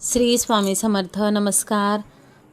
श्री स्वामी समर्थ नमस्कार.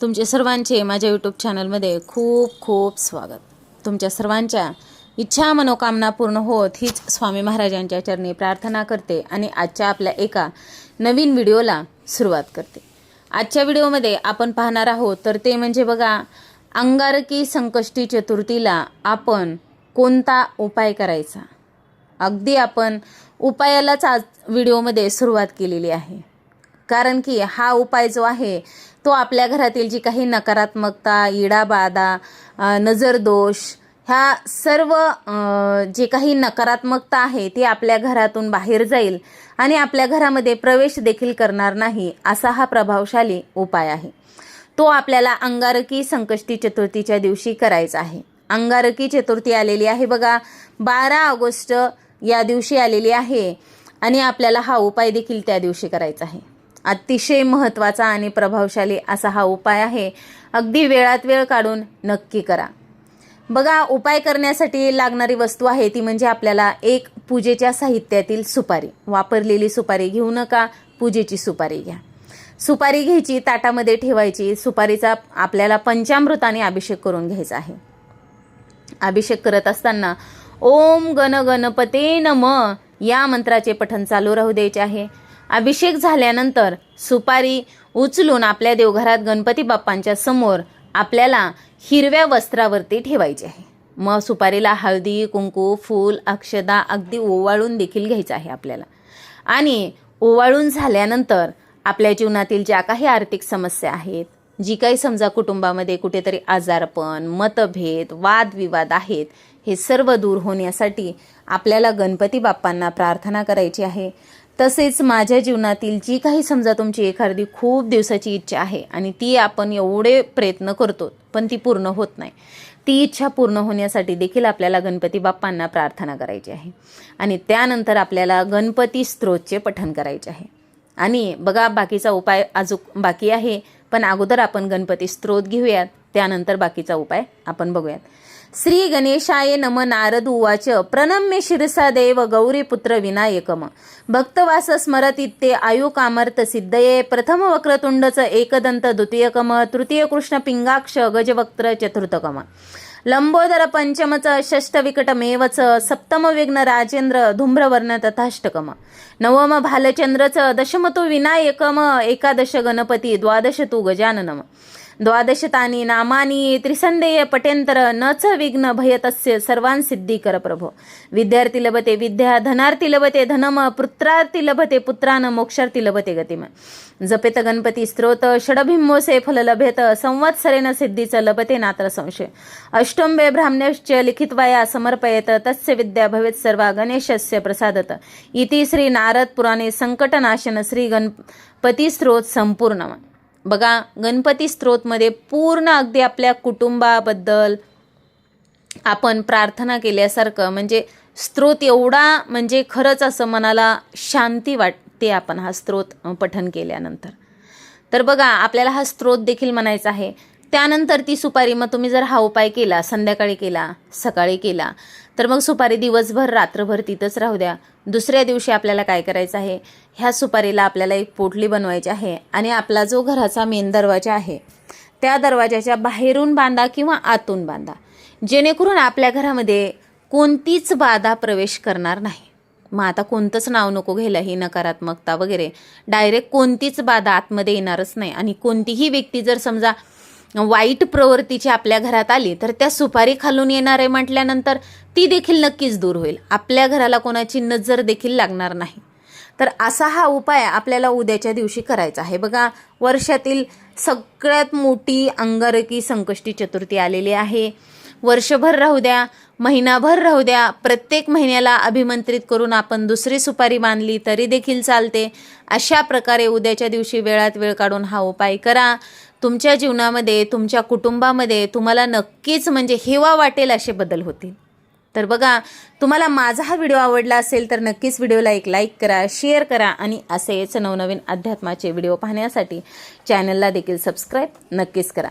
तुमचे सर्वांचे माझ्या यूट्यूब चॅनलमध्ये खूप खूप स्वागत. तुमच्या सर्वांच्या इच्छा मनोकामना पूर्ण होत हीच स्वामी महाराजांच्या चरणी प्रार्थना करते आणि आजच्या आपल्या एका नवीन व्हिडिओला सुरुवात करते. आजच्या व्हिडिओमध्ये आपण पाहणार आहोत तर ते म्हणजे बघा अंगारकी संकष्टी चतुर्थीला आपण कोणता उपाय करायचा? अगदी आपण उपायालाच आज व्हिडिओमध्ये सुरुवात केलेली आहे. कारण की हा उपाय जो आहे तो आपल्या घरातील जी काही नकारात्मकता इडाबाधा नजरदोष ह्या सर्व जे काही नकारात्मकता आहे ती आपल्या घरातून बाहेर जाईल आणि आपल्या घरामध्ये प्रवेश देखील करणार नाही असा हा प्रभावशाली उपाय आहे. तो आपल्याला अंगारकी संकष्टी चतुर्थीच्या दिवशी करायचा आहे. अंगारकी चतुर्थी आलेली आहे बघा बारा ऑगस्ट या दिवशी आलेली आहे आणि आपल्याला हा उपाय देखील त्या दिवशी करायचा आहे. अतिशय महत्त्वाचा आणि प्रभावशाली असा हा उपाय आहे. अगदी वेळात वेळ काढून नक्की करा. बघा उपाय करण्यासाठी लागणारी वस्तू आहे ती म्हणजे आपल्याला एक पूजेच्या साहित्यातील सुपारी. वापरलेली सुपारी घेऊ नका पूजेची सुपारी घ्या. सुपारी घ्यायची ताटामध्ये ठेवायची सुपारीचा आपल्याला पंचामृताने अभिषेक करून घ्यायचा आहे. अभिषेक करत असताना ओम गण गणपते नम या मंत्राचे पठण चालू राहू द्यायचे आहे. अभिषेक झाल्यानंतर सुपारी उचलून आपल्या देवघरात गणपती बाप्पांच्या समोर आपल्याला हिरव्या वस्त्रावरती ठेवायचे आहे. मग सुपारीला हळदी कुंकू फूल अक्षदा अगदी ओवाळून देखील घ्यायचं आहे आपल्याला. आणि ओवाळून झाल्यानंतर आपल्या जीवनातील ज्या काही आर्थिक समस्या आहेत जी काही समजा कुटुंबामध्ये कुठेतरी आजारपण मतभेद वादविवाद आहेत हे सर्व दूर होण्यासाठी आपल्याला गणपती बाप्पांना प्रार्थना करायची आहे. तसेच माझ्या जीवनातील जी काही समजा तुमची एखादी खूप दिवसाची इच्छा आहे आणि ती आपण एवढे प्रयत्न करतो पण ती पूर्ण होत नाही. ती इच्छा पूर्ण होण्यासाठी देखील आपल्याला गणपती बाप्पांना प्रार्थना करायची आहे. आणि त्यानंतर आपल्याला गणपती स्त्रोतचे पठण करायचे आहे. आणि बघा बाकीचा उपाय अजून बाकी आहे पण अगोदर आपण गणपती स्त्रोत घेऊयात त्यानंतर बाकीचा उपाय आपण बघूयात. श्री गणेशाय नम नारद उवाच. प्रणम्य शिरसा देव गौरीपुत्र विनायकम. भक्तवास स्मरत इत्ते आयु सिद्धये. प्रथम वक्रतुंडच एकदंत द्वितीयकम. तृतीय कृष्ण पिंगाक्ष गजवक्त्र चतुर्थकम. लंबोदर पंचमच षष्टविकटमेवच सप्तम विघ्न राजेंद्र धूम्रवर्ण तथाष्टकम. नवम भालचंद्रच दशम तु विनायकम. एकादश गणपती द्वादश तु गजाननम. द्वादशतानी नामानी त्रिसंदेय पटेंतर न च विघ्न भयतस्य सर्वान् सिद्धीकर प्रभो। विद्यार्थी लभते विद्या धनार्थी लभते धनम पुत्रार्थी लभते पुत्रान मोक्षार्थी लभते गतिम। जपेत गणपती स्त्रोत षडभिंबोसे फल लभेत संवत्सरेन सिद्धीच लभते नात्र संशय। अष्टंबे ब्राह्मणश्च लिखित्वाया समर्पयत तस्य विद्या भवेत् सर्वा गणेशस्य प्रसादत। इति श्री नारद पुराणे संकटनाशन श्री गणपती स्त्रोत संपूर्ण बघा गणपती स्त्रोतमध्ये पूर्ण अगदी आपल्या कुटुंबाबद्दल आपण प्रार्थना केल्यासारखं म्हणजे स्त्रोत एवढा म्हणजे खरंच असं मनाला शांती वाटते आपण हा स्त्रोत पठन केल्यानंतर. तर बघा आपल्याला हा स्त्रोत देखील म्हणायचा आहे. त्यानंतर ती सुपारी मग तुम्ही जर हा उपाय केला संध्याकाळी केला सकाळी केला तर मग सुपारी दिवसभर रात्रभर तिथंच राहू द्या. दुसऱ्या दिवशी आपल्याला काय करायचं आहे? ह्या सुपारीला आपल्याला एक पोटली बनवायची आहे आणि आपला जो घराचा मेन दरवाजा आहे त्या दरवाजाच्या बाहेरून बांधा किंवा आतून बांधा. जेणेकरून आपल्या घरामध्ये कोणतीच बाधा प्रवेश करणार नाही. मग आता कोणतंच नाव नको घ्यायला ही नकारात्मकता वगैरे. डायरेक्ट कोणतीच बाधा आतमध्ये येणारच नाही. आणि कोणतीही व्यक्ती जर समजा वाईट प्रवृत्तीची आपल्या घरात आली तर त्या सुपारी खालून येणार आहे म्हटल्यानंतर ती देखील नक्कीच दूर होईल. आपल्या घराला कोणाची नजर देखील लागणार नाही. तर असा हा उपाय आपल्याला उद्याच्या दिवशी करायचा आहे. बघा वर्षातील सगळ्यात मोठी अंगारकी संकष्टी चतुर्थी आलेली आहे. वर्षभर राहू द्या महिनाभर राहू द्या प्रत्येक महिन्याला अभिमंत्रित करून आपण दुसरी सुपारी बांधली तरी देखील चालते. अशा प्रकारे उद्याच्या दिवशी वेळात वेळ काढून हा उपाय करा. तुमच्या जीवनामध्ये तुमच्या कुटुंबामध्ये तुम्हाला नक्कीच म्हणजे हेवा वाटेल असे बदल होतील. तर बघा तुम्हाला माझा हा व्हिडिओ आवडला असेल तर नक्कीच व्हिडिओला एक लाईक करा शेअर करा आणि असेच नवनवीन अध्यात्माचे व्हिडिओ पाहण्यासाठी चॅनलला देखील सबस्क्राईब नक्कीच करा.